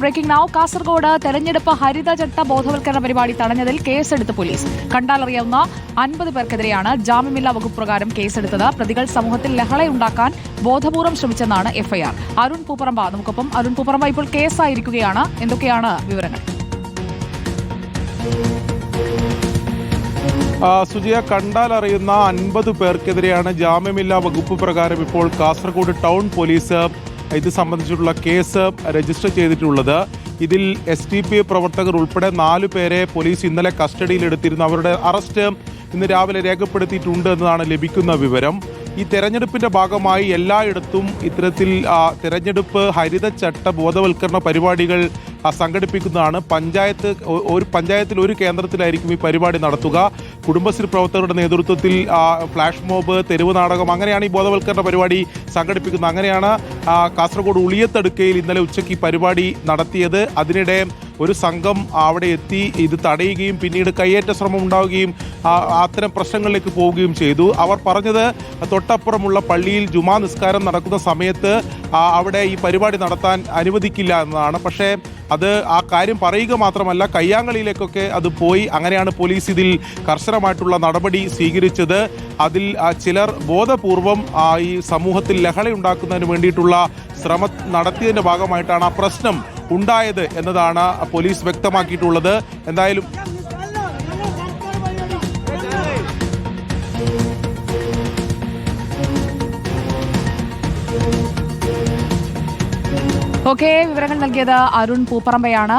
Breaking now Kasaragod തെരഞ്ഞെടുപ്പ് ഹരിതചട്ട ബോധവൽക്കരണ പരിപാടി തടഞ്ഞതിൽ കേസെടുത്ത് പോലീസ്. കണ്ടാലറിയാവുന്ന അൻപത് പേർക്കെതിരെയാണ് ജാമ്യമില്ലാ വകുപ്പ് പ്രകാരം കേസെടുത്തത്. പ്രതികൾ സമൂഹത്തിൽ ലഹളയുണ്ടാക്കാൻ ബോധപൂർവം ശ്രമിച്ചെന്നാണ് എഫ്ഐആർ. അരുൺ പൂപ്പറമ്പ നമുക്കൊപ്പം അരുൺ പൂപ്പറമ്പ ഇപ്പോൾ കേസായിരിക്കുകയാണ്. എന്തൊക്കെയാണ് വിവരങ്ങൾ? സുജിയ കണ്ടാൽ അറിയുന്ന അൻപത് പേർക്കെതിരെയാണ് ജാമ്യമില്ലാ വകുപ്പ് പ്രകാരം ഇപ്പോൾ കാസർഗോഡ് ടൗൺ പോലീസ് ഇത് സംബന്ധിച്ചിട്ടുള്ള കേസ് രജിസ്റ്റർ ചെയ്തിട്ടുള്ളത്. ഇതിൽ എസ് ടി പി പ്രവർത്തകർ ഉൾപ്പെടെ നാലു പേരെ പോലീസ് ഇന്നലെ കസ്റ്റഡിയിലെടുത്തിരുന്നു. അവരുടെ അറസ്റ്റ് ഇന്ന് രാവിലെ രേഖപ്പെടുത്തിയിട്ടുണ്ട് എന്നതാണ് ലഭിക്കുന്ന വിവരം. ഈ തെരഞ്ഞെടുപ്പിന്റെ ഭാഗമായി എല്ലായിടത്തും ഇത്തരത്തിൽ തെരഞ്ഞെടുപ്പ് തെരഞ്ഞെടുപ്പ് ഹരിതചട്ട ബോധവൽക്കരണ പരിപാടികൾ സംഘടിപ്പിക്കുന്നതാണ്. പഞ്ചായത്ത് ഒരു പഞ്ചായത്തിൽ ഒരു കേന്ദ്രത്തിലായിരിക്കും ഈ പരിപാടി നടത്തുക. കുടുംബശ്രീ പ്രവർത്തകരുടെ നേതൃത്വത്തിൽ ഫ്ലാഷ് മോബ് തെരുവ് നാടകം അങ്ങനെയാണ് ഈ ബോധവൽക്കരണ പരിപാടി സംഘടിപ്പിക്കുന്നത്. അങ്ങനെയാണ് കാസർഗോഡ് ഉളിയത്തടുക്കയിൽ ഇന്നലെ ഉച്ചയ്ക്ക് ഈ പരിപാടി നടത്തിയത്. അതിനിടെ ഒരു സംഘം അവിടെ എത്തി ഇത് തടയുകയും പിന്നീട് കയ്യേറ്റ ശ്രമം ഉണ്ടാവുകയും അത്തരം പ്രശ്നങ്ങളിലേക്ക് പോവുകയും ചെയ്തു. അവർ പറഞ്ഞത് തൊട്ടപ്പുറമുള്ള പള്ളിയിൽ ജുമാ നിസ്കാരം നടക്കുന്ന സമയത്ത് അവിടെ ഈ പരിപാടി നടത്താൻ അനുവദിക്കില്ല എന്നതാണ്. പക്ഷേ അത് ആ കാര്യം പറയുക മാത്രമല്ല കയ്യാങ്കളിയിലേക്കൊക്കെ അത് പോയി. അങ്ങനെയാണ് പോലീസ് ഇതിൽ കർശനമായിട്ടുള്ള നടപടി സ്വീകരിച്ചത്. അതിൽ ചിലർ ബോധപൂർവം ഈ സമൂഹത്തിൽ ലഹളയുണ്ടാക്കുന്നതിന് വേണ്ടിയിട്ടുള്ള ശ്രമം നടത്തിയതിന്റെ ഭാഗമായിട്ടാണ് ആ പ്രശ്നം ഉണ്ടായത് എന്നതാണ് പോലീസ് വ്യക്തമാക്കിയിട്ടുള്ളത്. എന്തായാലും ഓക്കെ വിവരങ്ങൾ നൽകിയത് അരുൺ പൂപ്പറമ്പയാണ്.